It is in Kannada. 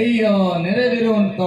ಅಯ್ಯ ನೆರೆದಿರುವಂತ